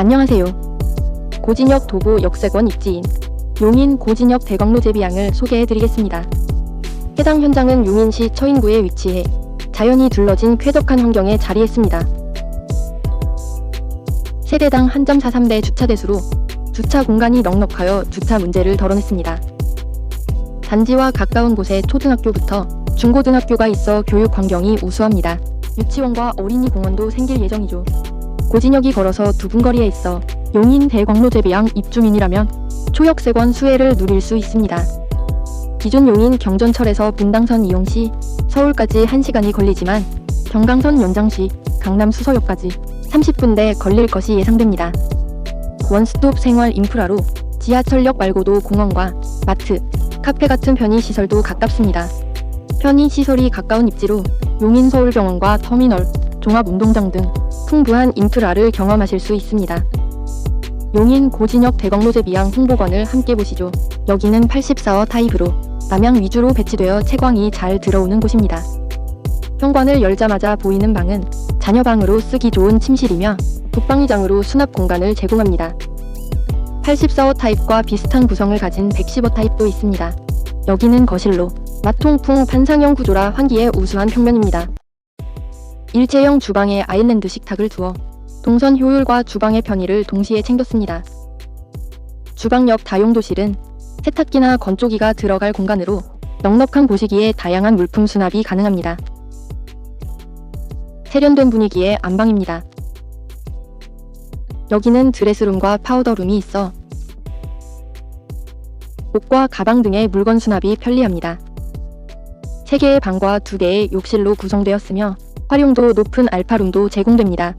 안녕하세요. 고진혁 도보 역세권 입지인 용인 고진혁 대광로 제비양을 소개해드리겠습니다. 해당 현장은 용인시 처인구에 위치해 자연이 둘러진 쾌적한 환경에 자리했습니다. 세대당 1.43대 주차 대수로 주차 공간이 넉넉하여 주차 문제를 덜어냈습니다. 단지와 가까운 곳에 초등학교부터 중고등학교가 있어 교육 환경이 우수합니다. 유치원과 어린이 공원도 생길 예정이죠. 고진혁이 걸어서 두분 거리에 있어 용인 대광로 제비양 입주민이라면 초역세권 수혜를 누릴 수 있습니다. 기존 용인 경전철에서 분당선 이용 시 서울까지 1시간이 걸리지만 경강선 연장 시 강남 수서역까지 30분대 걸릴 것이 예상됩니다. 원스톱 생활 인프라로 지하철역 말고도 공원과 마트, 카페 같은 편의 시설도 가깝습니다. 편의 시설이 가까운 입지로 용인 서울병원과 터미널, 종합운동장 등 풍부한 인프라를 경험하실 수 있습니다. 용인 고진혁 대광로제 비양 홍보관을 함께 보시죠. 여기는 84호 타입으로 남양 위주로 배치되어 채광이 잘 들어오는 곳입니다. 현관을 열자마자 보이는 방은 자녀방으로 쓰기 좋은 침실이며 독방위장으로 수납 공간을 제공합니다. 84호 타입과 비슷한 구성을 가진 110호 타입도 있습니다. 여기는 거실로 마통풍 판상형 구조라 환기에 우수한 평면입니다. 일체형 주방에 아일랜드 식탁을 두어 동선 효율과 주방의 편의를 동시에 챙겼습니다. 주방 옆 다용도실은 세탁기나 건조기가 들어갈 공간으로 넉넉한 보시기에 다양한 물품 수납이 가능합니다. 세련된 분위기의 안방입니다. 여기는 드레스룸과 파우더룸이 있어 옷과 가방 등의 물건 수납이 편리합니다. 3개의 방과 2개의 욕실로 구성되었으며 활용도 높은 알파룸도 제공됩니다.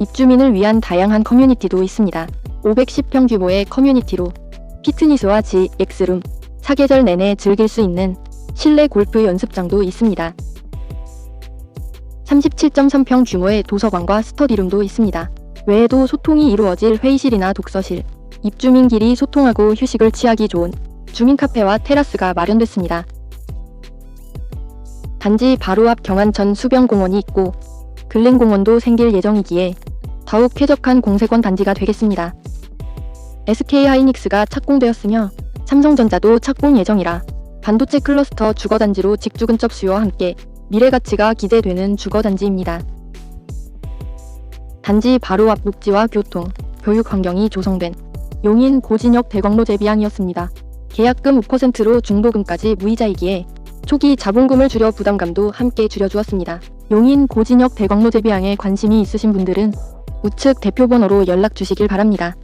입주민을 위한 다양한 커뮤니티도 있습니다. 510평 규모의 커뮤니티로 피트니스와 GX룸, 사계절 내내 즐길 수 있는 실내 골프 연습장도 있습니다. 37.3평 규모의 도서관과 스터디룸도 있습니다. 외에도 소통이 이루어질 회의실이나 독서실, 입주민끼리 소통하고 휴식을 취하기 좋은 주민 카페와 테라스가 마련됐습니다. 단지 바로 앞 경안천 수변공원이 있고 근린공원도 생길 예정이기에 더욱 쾌적한 공세권 단지가 되겠습니다. SK 하이닉스가 착공되었으며 삼성전자도 착공 예정이라 반도체 클러스터 주거단지로 직주 근접 수요와 함께 미래 가치가 기대되는 주거단지입니다. 단지 바로 앞 녹지와 교통, 교육 환경이 조성된 용인 고진혁 대광로 제비양이었습니다. 계약금 5%로 중도금까지 무이자이기에 초기 자본금을 줄여 부담감도 함께 줄여주었습니다. 용인 고진혁 대광로 제비양에 관심이 있으신 분들은 우측 대표 번호로 연락 주시길 바랍니다.